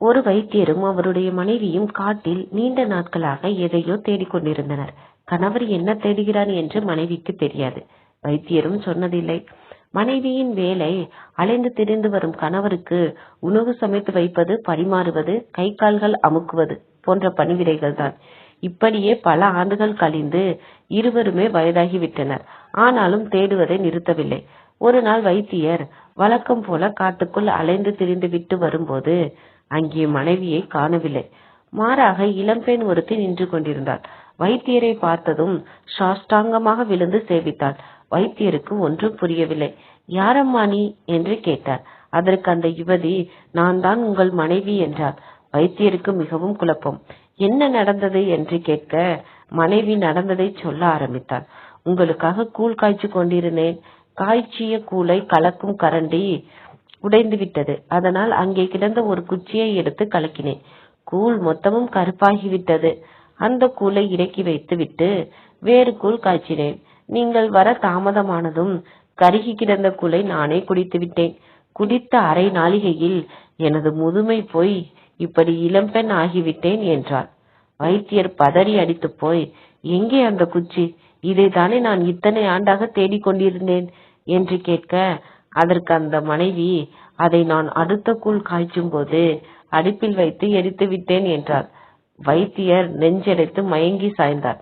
ஒரு வைத்தியரும் அவருடைய மனைவியும் காட்டில் நீண்ட நாட்களாக எதையோ தேடிக்கொண்டிருந்தனர். கணவர் என்ன தேடுகிறார் என்று மனைவிக்கு தெரியாது. வைத்தியரும் சொன்னதில்லை. மனைவியின் வேலை அலைந்து திரிந்து வரும் கணவருக்கு உணவு சமைத்து வைப்பது பரிமாறுவது கை கால்கள் அமுக்குவது போன்ற பணிவிடைகள் தான் இப்படியே பல ஆண்டுகள் கழிந்து இருவருமே வயதாகிவிட்டனர். ஆனாலும் தேடுவதை நிறுத்தவில்லை. ஒரு நாள் வைத்தியர் வழக்கம் போல காட்டுக்குள் அலைந்து திரிந்து விட்டு வரும்போது அங்கே மனைவியை காணவில்லை. மாறாக இளம்பெண் ஒருத்தி நின்று கொண்டிருந்தாள். வைத்தியரை பார்த்ததும் சாஷ்டாங்கமாக விழுந்து சேவித்தாள். வைத்தியருக்கு ஒன்றும் புரியவில்லை. யாரம்மா நீ? என்று கேட்டார். அதற்கு அந்த யுவதி நான் தான் உங்கள் மனைவி என்றார் வைத்தியருக்கு மிகவும் குழப்பம். என்ன நடந்தது? என்று கேட்க மனைவி நடந்ததை சொல்ல ஆரம்பித்தாள். உங்களுக்காக கூழ் காய்ச்சி கொண்டிருந்தேன். காய்ச்சிய கூளை கலக்கும் கரண்டி உடைந்து விட்டது. அதனால் அங்கே கிடந்த ஒரு குச்சியை எடுத்து கலக்கினேன். கூழ் மொத்தமும் கருப்பாகிவிட்டது அந்த கூழை இறக்கி வைத்துவிட்டு வேறு கூழ் காய்ச்சினேன். நீங்கள் வர தாமதமானதும் கருகி கிடந்த கூழை நானே குடித்து விட்டேன். குடித்த அரை நாளிகையில் எனது முதுமை போய் இப்படி இளம்பெண் ஆகிவிட்டேன் என்றாள். வைத்தியர் பதறி அடித்து போய் எங்கே அந்த குச்சி? இதை தானே நான் இத்தனை ஆண்டாக தேடிக் கொண்டிருந்தேன்? என்று கேட்க அதற்கு அந்த மனைவி அதை நான் அடுத்த கூழ் காய்ச்சும் போது அடுப்பில் வைத்து எரித்து விட்டேன் என்றார் வைத்தியர் நெஞ்சடைத்து மயங்கி சாய்ந்தார்.